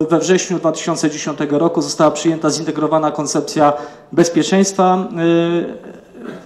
We wrześniu 2010 roku została przyjęta zintegrowana koncepcja bezpieczeństwa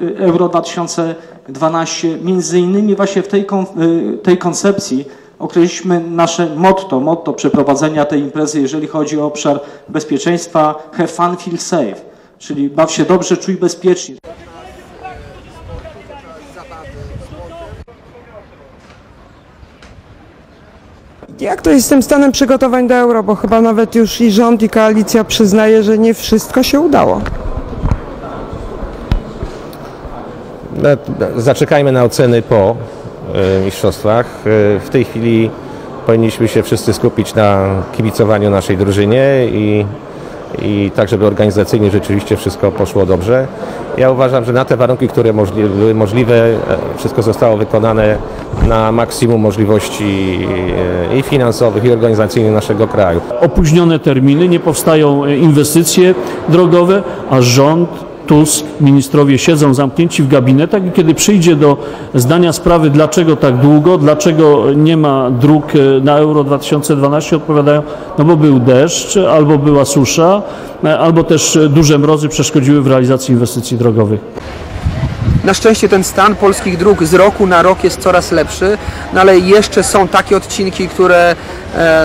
y, y, Euro 2012. Między innymi właśnie w tej, y, tej koncepcji określiliśmy nasze motto, motto przeprowadzenia tej imprezy, jeżeli chodzi o obszar bezpieczeństwa have fun, feel safe, czyli baw się dobrze, czuj bezpiecznie. Jak to jest z tym stanem przygotowań do euro? Bo chyba nawet już i rząd, i koalicja przyznaje, że nie wszystko się udało. No, Zaczekajmy na oceny po e, mistrzostwach. E, W tej chwili powinniśmy się wszyscy skupić na kibicowaniu naszej drużynie i, i tak, żeby organizacyjnie rzeczywiście wszystko poszło dobrze. Ja uważam, że na te warunki, które możli, były możliwe, e, wszystko zostało wykonane na maksimum możliwości e, i finansowych, i organizacyjnych naszego kraju. opóźnione terminy, nie powstają e, inwestycje drogowe, a rząd, TUS, ministrowie siedzą zamknięci w gabinetach i kiedy przyjdzie do zdania sprawy, dlaczego tak długo, dlaczego nie ma dróg e, na Euro 2012, odpowiadają, no bo był deszcz, albo była susza, e, albo też e, duże mrozy przeszkodziły w realizacji inwestycji drogowych. Na szczęście ten stan polskich dróg z roku na rok jest coraz lepszy, no ale jeszcze są takie odcinki, które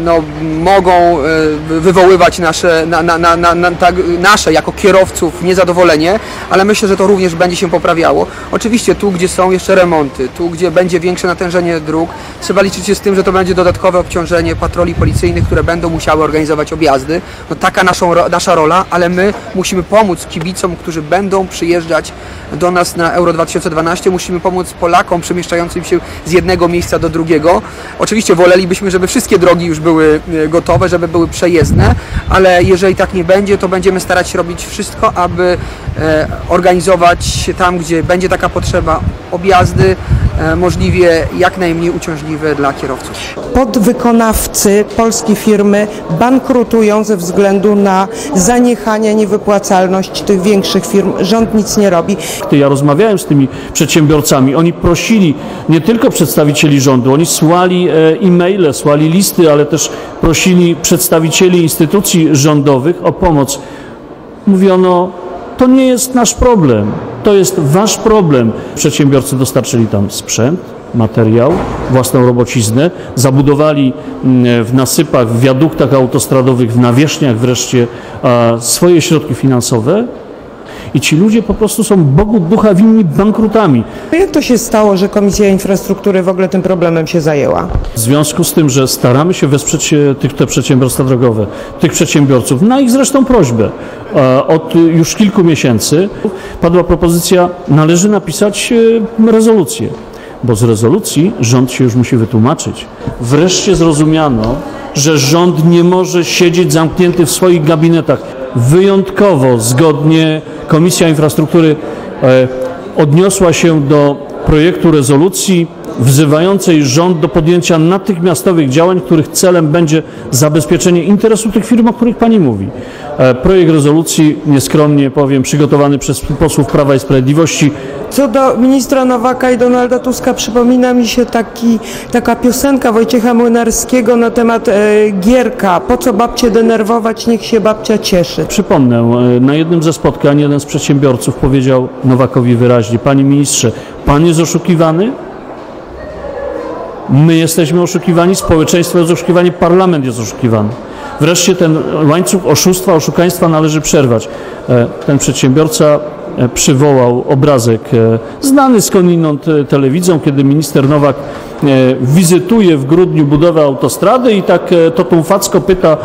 no, mogą e, wywoływać nasze, na, na, na, tak, nasze jako kierowców niezadowolenie, ale myślę, że to również będzie się poprawiało. Oczywiście tu, gdzie są jeszcze remonty, tu, gdzie będzie większe natężenie dróg, trzeba liczyć się z tym, że to będzie dodatkowe obciążenie patroli policyjnych, które będą musiały organizować objazdy. No, taka naszą, nasza rola, ale my musimy pomóc kibicom, którzy będą przyjeżdżać do nas na Euro 2012. Musimy pomóc Polakom przemieszczającym się z jednego miejsca do drugiego. Oczywiście wolelibyśmy, żeby wszystkie drogi już były e, gotowe, żeby były przejezdne, ale jeżeli tak nie będzie, to będziemy starać się robić wszystko, aby organizować tam, gdzie będzie taka potrzeba, objazdy e, możliwie jak najmniej uciążliwe dla kierowców. Podwykonawcy, polskie firmy bankrutują ze względu na zaniechanie, niewypłacalność tych większych firm. Rząd nic nie robi. Ja rozmawiałem z tymi przedsiębiorcami, oni prosili nie tylko przedstawicieli rządu, oni słali e, e-maile, słali listy, ale też prosili przedstawicieli instytucji rządowych o pomoc. Mówiono, to nie jest nasz problem, to jest wasz problem. Przedsiębiorcy dostarczyli tam sprzęt, materiał, własną robociznę, zabudowali mm, w nasypach, w wiaduktach autostradowych, w nawierzchniach wreszcie swoje środki finansowe i ci ludzie po prostu są Bogu ducha winni bankrutami. Jak to się stało, że Komisja Infrastruktury w ogóle tym problemem się zajęła? W związku z tym, że staramy się wesprzeć tych, te przedsiębiorstwa drogowe, tych przedsiębiorców, na ich zresztą prośbę, od już kilku miesięcy padła propozycja, należy napisać e, rezolucję, bo z rezolucji rząd się już musi wytłumaczyć. Wreszcie zrozumiano, że rząd nie może siedzieć zamknięty w swoich gabinetach. Wyjątkowo zgodnie Komisja Infrastruktury e, odniosła się do projektu rezolucji wzywającej rząd do podjęcia natychmiastowych działań, których celem będzie zabezpieczenie interesu tych firm, o których Pani mówi. E, Projekt rezolucji, nieskromnie powiem, przygotowany przez posłów Prawa i Sprawiedliwości, Co do ministra Nowaka i Donalda Tuska przypomina mi się taki, taka piosenka Wojciecha Młynarskiego na temat e, Gierka. Po co babcię denerwować, niech się babcia cieszy. Przypomnę, e, na jednym ze spotkań jeden z przedsiębiorców powiedział Nowakowi wyraźnie, panie ministrze, pan jest oszukiwany? My jesteśmy oszukiwani, społeczeństwo jest oszukiwane, parlament jest oszukiwany. Wreszcie ten łańcuch oszustwa, oszukaństwa należy przerwać. E, Ten przedsiębiorca e, przywołał obrazek e, znany skądinąd telewizją, kiedy minister Nowak wizytuje w grudniu budowę autostrady i tak e, to Tumfacko pyta e,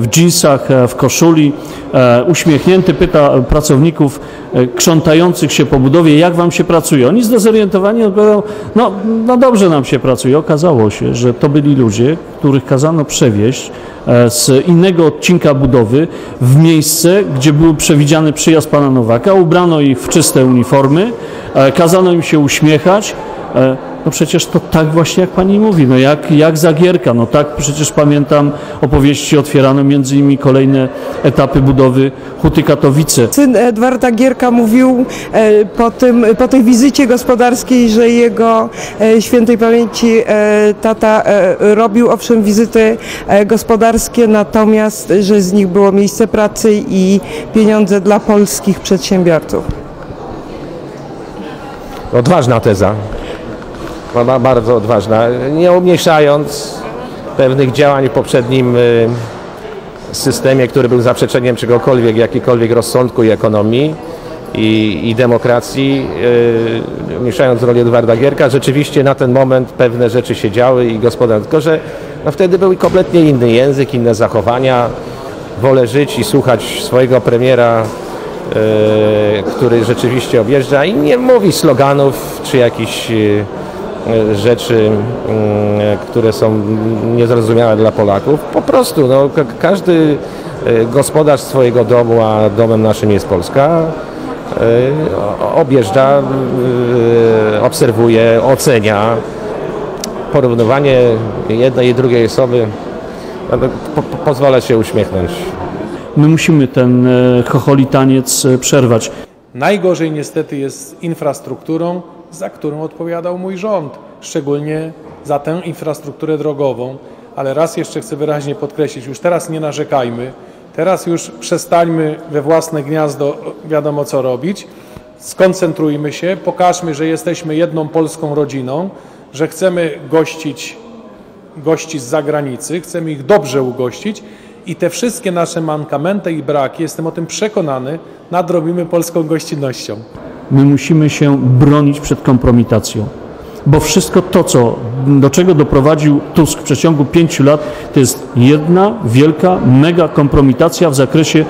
w dżinsach, e, w koszuli, e, uśmiechnięty pyta pracowników e, krzątających się po budowie, jak wam się pracuje. Oni zdezorientowani odpowiadają, no, no dobrze nam się pracuje. Okazało się, że to byli ludzie, których kazano przewieźć e, z innego odcinka budowy w miejsce, gdzie był przewidziany przyjazd pana Nowaka. Ubrano ich w czyste uniformy, e, kazano im się uśmiechać, E, No przecież to tak właśnie jak pani mówi, no jak, jak Zagierka, no tak przecież pamiętam opowieści otwierano między innymi kolejne etapy budowy Huty Katowice. Syn Edwarda Gierka mówił e, po, tym, po tej wizycie gospodarskiej, że jego e, świętej pamięci e, tata e, robił owszem wizyty e, gospodarskie, natomiast że z nich było miejsce pracy i pieniądze dla polskich przedsiębiorców. Odważna teza. Ba- ba- Bardzo odważna. Nie umniejszając pewnych działań w poprzednim y, systemie, który był zaprzeczeniem czegokolwiek, jakiejkolwiek rozsądku i ekonomii i, i demokracji, y, umniejszając rolę Edwarda Gierka, rzeczywiście na ten moment pewne rzeczy się działy i gospodarstwo, tylko że no wtedy był kompletnie inny język, inne zachowania. Wolę żyć i słuchać swojego premiera e, który rzeczywiście objeżdża i nie mówi sloganów czy jakichś e, rzeczy, mm, które są niezrozumiałe dla Polaków. Po prostu no, ka- każdy e, gospodarz swojego domu, a domem naszym jest Polska, e, objeżdża, e, obserwuje, ocenia. Porównywanie jednej i drugiej osoby no, po, po, pozwala się uśmiechnąć. My musimy ten chocholi taniec e, przerwać. Najgorzej niestety jest z infrastrukturą, za którą odpowiadał mój rząd, szczególnie za tę infrastrukturę drogową. Ale raz jeszcze chcę wyraźnie podkreślić, już teraz nie narzekajmy, teraz już przestańmy we własne gniazdo wiadomo co robić, skoncentrujmy się, pokażmy, że jesteśmy jedną polską rodziną, że chcemy gościć gości z zagranicy, chcemy ich dobrze ugościć i te wszystkie nasze mankamenty i braki, jestem o tym przekonany, nadrobimy polską gościnnością. My musimy się bronić przed kompromitacją. Bo wszystko to, co, do czego doprowadził Tusk w przeciągu pięciu lat, to jest jedna wielka, mega kompromitacja w zakresie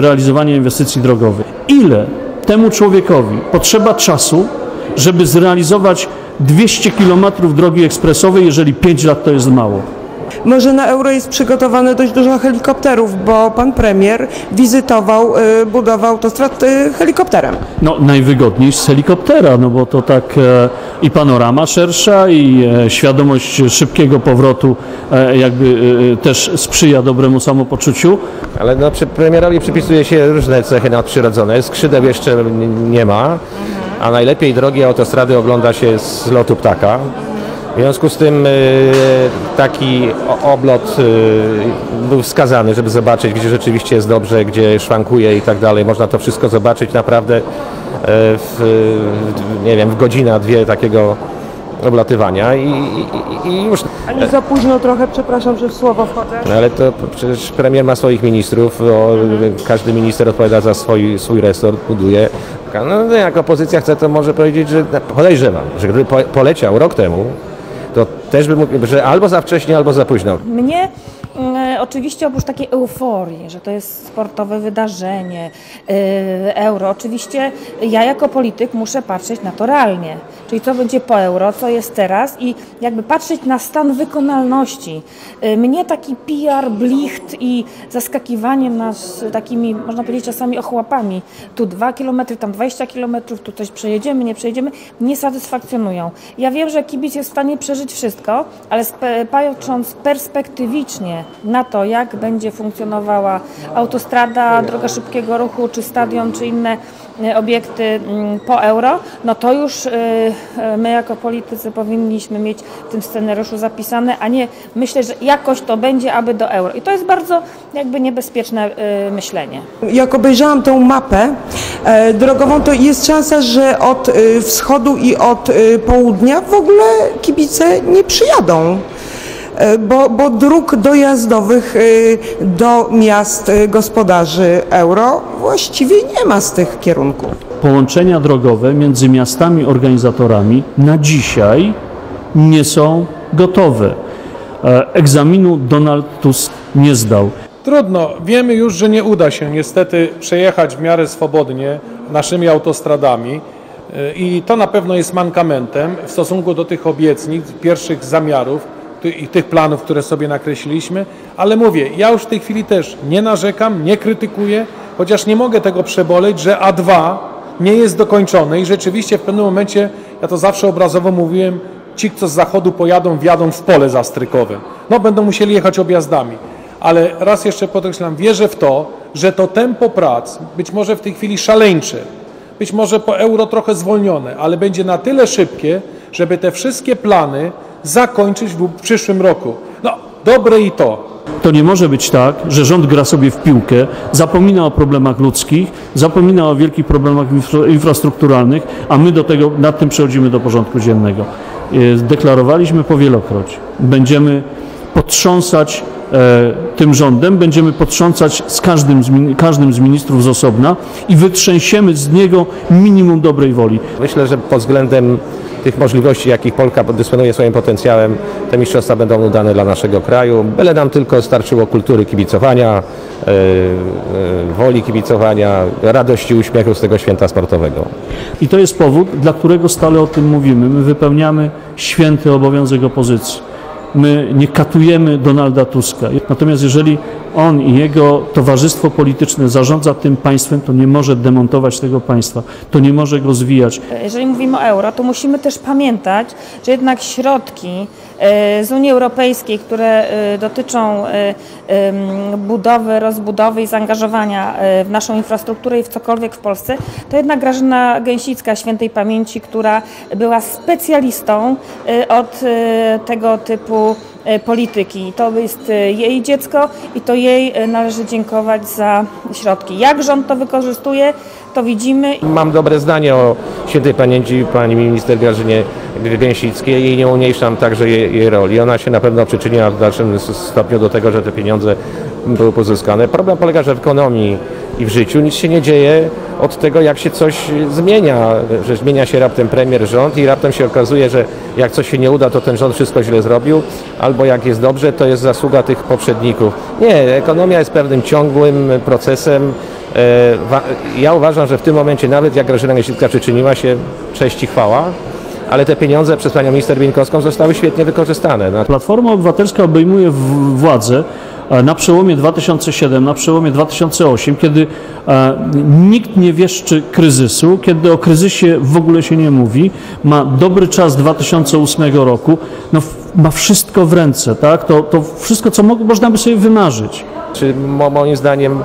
realizowania inwestycji drogowych. Ile temu człowiekowi potrzeba czasu, żeby zrealizować 200 km drogi ekspresowej, jeżeli 5 lat to jest mało? Może na euro jest przygotowane dość dużo helikopterów, bo pan premier wizytował y, budowę autostrad y, helikopterem. No, najwygodniej z helikoptera, no bo to tak e, i panorama szersza, i e, świadomość szybkiego powrotu e, jakby też sprzyja dobremu samopoczuciu. Ale no, premierowi przypisuje się różne cechy nadprzyrodzone. Skrzydeł jeszcze nie ma, a najlepiej drogie autostrady ogląda się z lotu ptaka. W związku z tym y, taki oblot y, był wskazany, żeby zobaczyć, gdzie rzeczywiście jest dobrze, gdzie szwankuje i tak dalej. Można to wszystko zobaczyć naprawdę y, w, nie wiem, w godzinę, dwie takiego oblatywania i, i, i już A nie za późno trochę, przepraszam, że w słowo wchodzę. no ale to przecież premier ma swoich ministrów, o, każdy minister odpowiada za swój, swój resort, buduje. No, no, jak opozycja chce, to może powiedzieć, że podejrzewam, że gdyby po, poleciał rok temu, to też by mógł, że albo za wcześnie, albo za późno. Mnie oczywiście oprócz takiej euforii, że to jest sportowe wydarzenie, yy, euro, oczywiście ja jako polityk muszę patrzeć na to realnie. Czyli co będzie po euro, co jest teraz i jakby patrzeć na stan wykonalności. Yy, mnie taki PR, blicht i zaskakiwanie nas takimi, można powiedzieć czasami ochłapami, tu 2 km, tam 20 km, tu coś przejedziemy, nie przejedziemy, nie satysfakcjonują. Ja wiem, że kibic jest w stanie przeżyć wszystko, ale patrząc perspektywicznie na to, jak będzie funkcjonowała autostrada, droga szybkiego ruchu, czy stadion, czy inne e, obiekty mm, po euro, no to już e, e, my jako politycy powinniśmy mieć w tym scenariuszu zapisane, a nie myśleć, że jakoś to będzie, aby do euro. I to jest bardzo jakby niebezpieczne myślenie. Jak obejrzałam tą mapę drogową, to jest szansa, że od wschodu i od południa w ogóle kibice nie przyjadą. E, Bo, bo dróg dojazdowych e, do miast e, gospodarzy euro właściwie nie ma z tych kierunków. Połączenia drogowe między miastami organizatorami na dzisiaj nie są gotowe. Egzaminu Donald Tusk nie zdał. Trudno, wiemy już, że nie uda się niestety przejechać w miarę swobodnie naszymi autostradami i to na pewno jest mankamentem w stosunku do tych obietnic, pierwszych zamiarów i tych planów, które sobie nakreśliliśmy, ale mówię, ja już w tej chwili też nie narzekam, nie krytykuję, chociaż nie mogę tego przeboleć, że A2 nie jest dokończony i rzeczywiście w pewnym momencie Ja to zawsze obrazowo mówiłem, ci, co z zachodu pojadą, wjadą w pole zastrykowe. No będą musieli jechać objazdami. Ale raz jeszcze podkreślam, wierzę w to, że to tempo prac, być może w tej chwili szaleńcze, być może po euro trochę zwolnione, ale będzie na tyle szybkie, żeby te wszystkie plany zakończyć w przyszłym roku. No, dobre i to. To nie może być tak, że rząd gra sobie w piłkę, zapomina o problemach ludzkich, zapomina o wielkich problemach infra- infrastrukturalnych, a my do tego, nad tym przechodzimy do porządku dziennego. E, Deklarowaliśmy powielokroć. Będziemy potrząsać e, tym rządem, będziemy potrząsać z każdym z, każdym z ministrów z osobna i wytrzęsiemy z niego minimum dobrej woli. Myślę, że pod względem tych możliwości, jakich Polka dysponuje swoim potencjałem, te mistrzostwa będą udane dla naszego kraju. Byle nam tylko starczyło kultury kibicowania, e, e, woli kibicowania, radości, uśmiechu z tego święta sportowego. I to jest powód, dla którego stale o tym mówimy. My wypełniamy święty obowiązek opozycji. My nie katujemy Donalda Tuska. Natomiast jeżeli on i jego towarzystwo polityczne zarządza tym państwem, to nie może demontować tego państwa, to nie może go zwijać. Jeżeli mówimy o euro, to musimy też pamiętać, że jednak środki e, z Unii Europejskiej, które e, dotyczą e, budowy, rozbudowy i zaangażowania w naszą infrastrukturę i w cokolwiek w Polsce, to jednak Grażyna Gęsicka świętej pamięci, która była specjalistą od tego typu polityki. To jest e, jej dziecko i to jej e, należy dziękować za środki. Jak rząd to wykorzystuje, to widzimy. Mam dobre zdanie o świętej pamięci pani minister Grażynie Gęsickiej i nie umniejszam także jej, jej roli. Ona się na pewno przyczyniła w dalszym stopniu do tego, że te pieniądze były pozyskane. Problem polega, że w ekonomii i w życiu nic się nie dzieje od tego, jak się coś zmienia, że zmienia się raptem premier, rząd i raptem się okazuje, że jak coś się nie uda, to ten rząd wszystko źle zrobił, albo jak jest dobrze, to jest zasługa tych poprzedników. Nie, ekonomia jest pewnym ciągłym procesem, E, Ja uważam, że w tym momencie nawet jak Grażyna Gęsicka przyczyniła się, cześć i chwała, ale te pieniądze przez panią minister Bieńkowską zostały świetnie wykorzystane. Platforma Obywatelska obejmuje władzę e, na przełomie 2007, na przełomie 2008, kiedy e, nikt nie wieszczy kryzysu, kiedy o kryzysie w ogóle się nie mówi, ma dobry czas 2008 roku, no, ma wszystko w ręce, tak? To, to wszystko, co mo- można by sobie wymarzyć. czy mo, moim zdaniem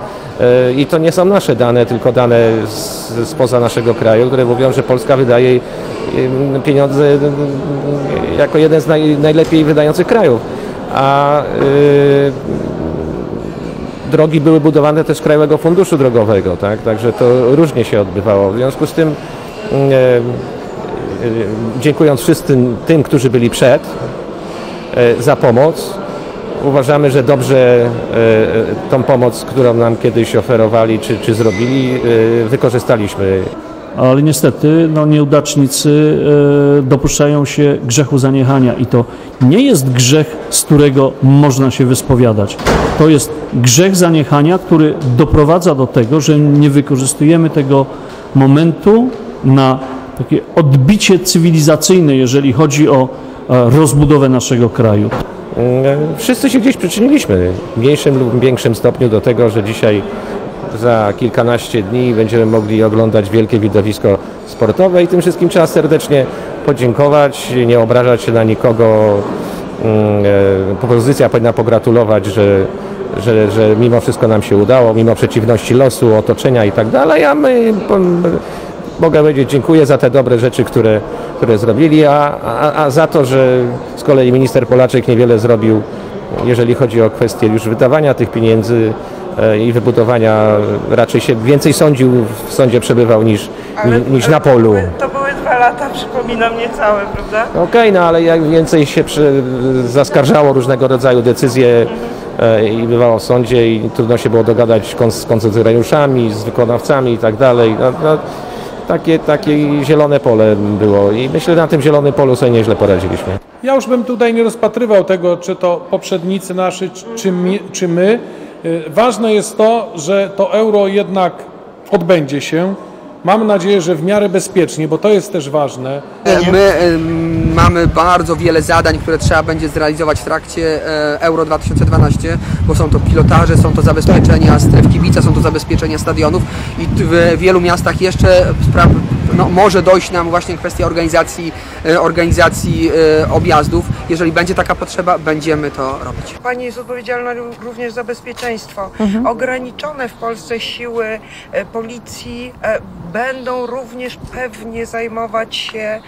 i to nie są nasze dane, tylko dane z, spoza naszego kraju, które mówią, że Polska wydaje e, pieniądze e, jako jeden z naj, najlepiej wydających krajów. A e, drogi były budowane też z Krajowego Funduszu Drogowego, tak? Także to różnie się odbywało. W związku z tym e, e, dziękując wszystkim tym, którzy byli przed e, za pomoc, uważamy, że dobrze e, e, tą pomoc, którą nam kiedyś oferowali czy, czy zrobili, e, wykorzystaliśmy. Ale niestety no, nieudacznicy dopuszczają się grzechu zaniechania i to nie jest grzech, z którego można się wyspowiadać. To jest grzech zaniechania, który doprowadza do tego, że nie wykorzystujemy tego momentu na takie odbicie cywilizacyjne, jeżeli chodzi o rozbudowę naszego kraju. E, Wszyscy się gdzieś przyczyniliśmy w mniejszym lub większym stopniu do tego, że dzisiaj za kilkanaście dni będziemy mogli oglądać wielkie widowisko sportowe i tym wszystkim trzeba serdecznie podziękować, nie obrażać się na nikogo. Mm, e, Propozycja powinna pogratulować, że, że, że mimo wszystko nam się udało, mimo przeciwności losu, otoczenia i tak dalej, a my mogę powiedzieć dziękuję za te dobre rzeczy, które, które zrobili, a, a, a za to, że z kolei minister Polaczek niewiele zrobił, jeżeli chodzi o kwestię już wydawania tych pieniędzy e, i wybudowania, raczej się więcej sądził, w sądzie przebywał niż, ni- niż na polu. To były dwa lata, przypominam niecałe, prawda? Okej, no ale jak więcej się przy, zaskarżało różnego rodzaju decyzje e, i bywało w sądzie i trudno się było dogadać z koncesyjonariuszami, z wykonawcami i tak dalej. No, no, takie, takie zielone pole było i myślę, że na tym zielonym polu sobie nieźle poradziliśmy. Ja już bym tutaj nie rozpatrywał tego, czy to poprzednicy nasi, czy, czy my. Y, Ważne jest to, że to euro jednak odbędzie się. Mam nadzieję, że w miarę bezpiecznie, bo to jest też ważne. My mamy bardzo wiele zadań, które trzeba będzie zrealizować w trakcie e, Euro 2012, bo są to pilotaże, są to zabezpieczenia stref kibica, są to zabezpieczenia stadionów i w wielu miastach jeszcze spra- no, może dojść nam właśnie kwestia organizacji, e, organizacji e, objazdów. Jeżeli będzie taka potrzeba, będziemy to robić. Pani jest odpowiedzialna ró- również za bezpieczeństwo. Ograniczone w Polsce siły e, policji będą również pewnie zajmować się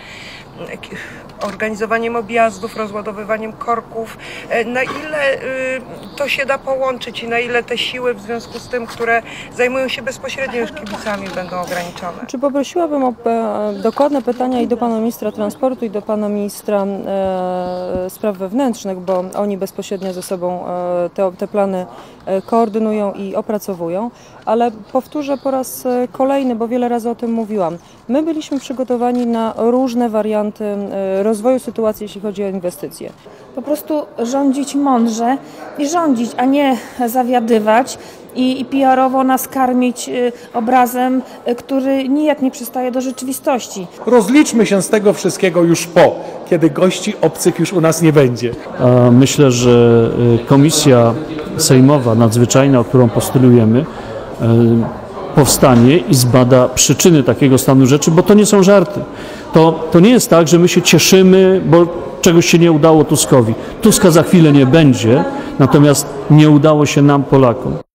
organizowaniem objazdów, rozładowywaniem korków. E, Na ile y, to się da połączyć i na ile te siły w związku z tym, które zajmują się bezpośrednio już kibicami będą ograniczone? Czy poprosiłabym o e, dokładne pytania i do pana ministra transportu, i do pana ministra e, spraw wewnętrznych, bo oni bezpośrednio ze sobą e, te, te plany e, koordynują i opracowują. Ale powtórzę po raz e, kolejny, bo wiele razy o tym mówiłam. My byliśmy przygotowani na różne warianty e, rozwoju sytuacji, jeśli chodzi o inwestycje. Po prostu rządzić mądrze i rządzić, a nie zawiadywać i, i PR-owo nas karmić y, obrazem, który nijak nie przystaje do rzeczywistości. Rozliczmy się z tego wszystkiego już po, kiedy gości obcych już u nas nie będzie. Myślę, że komisja sejmowa nadzwyczajna, o którą postulujemy, powstanie i zbada przyczyny takiego stanu rzeczy, bo to nie są żarty. To, to nie jest tak, że my się cieszymy, bo czegoś się nie udało Tuskowi. Tuska za chwilę nie będzie, natomiast nie udało się nam, Polakom.